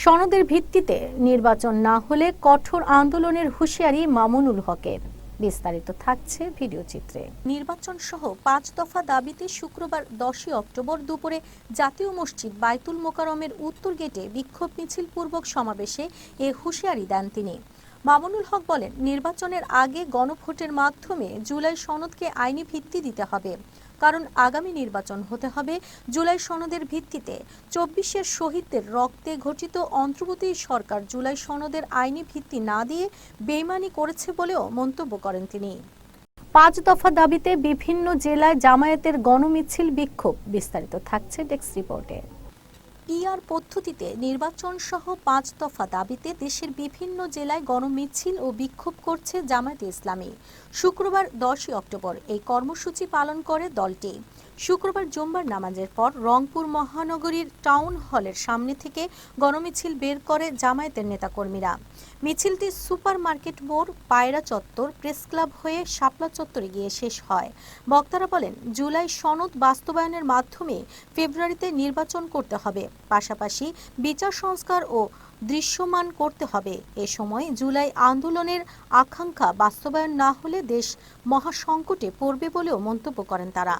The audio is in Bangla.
সনদের ভিত্তিতে নির্বাচন না হলে কঠোর আন্দোলনের হুঁশিয়ারি মামুনুল হকের বিস্তারিত থাকছে ভিডিও চিত্রে। নির্বাচন সহ পাঁচ দফা দাবিতে শুক্রবার দশই অক্টোবর দুপুরে জাতীয় মসজিদ বাইতুল মোকারমের উত্তর গেটে বিক্ষোভ মিছিল পূর্বক সমাবেশে এ হুঁশিয়ারি দেন তিনি। মামুনুল হক বলেন, নির্বাচনের আগে গণভোটের মাধ্যমে জুলাই সনদকে আইনি ভিত্তি দিতে হবে। কারণ আগামী নির্বাচন হতে হবে জুলাই সনদের ভিত্তিতে। চব্বিশের শহীদদের রক্তে ঘটিত অন্তর্বর্তী সরকার জুলাই সনদের আইনি ভিত্তি না দিয়ে বেইমানি করেছে বলেও মন্তব্য করেন তিনি। পাঁচ দফা দাবিতে বিভিন্ন জেলায় জামায়াতের গণমিছিল বিক্ষোভ বিস্তারিত থাকছে ডেস্ক রিপোর্টে। পিআর পদ্ধতিতে নির্বাচন সহ পাঁচ দফা দাবিতে দেশের বিভিন্ন জেলায় গণমিছিল ও বিক্ষোভ করছে জামায়াতে ইসলামী। শুক্রবার দশই অক্টোবর এই কর্মসূচি পালন করে দলটি। শুক্রবার জুম্বার নামাজের পর রংপুর মহানগরীর টাউন হলের সামনে থেকে গণমিছিল বের করে জামায়াতের নেতাকর্মীরা। মিছিলটি সুপার মার্কেট মোড়, পায়রা চত্বর, প্রেস ক্লাব হয়ে শাপলা চত্বরে গিয়ে শেষ হয়। বক্তারা বলেন, জুলাই সনদ বাস্তবায়নের মাধ্যমে ফেব্রুয়ারিতে নির্বাচন করতে হবে। পাশাপাশি বিচার সংস্কার ও দৃশ্যমান করতে হবে। এ সময় জুলাই আন্দোলনের আকাঙ্ক্ষা বাস্তবায়ন না হলে দেশ মহাসংকটে পড়বে বলেও মন্তব্য করেন তারা।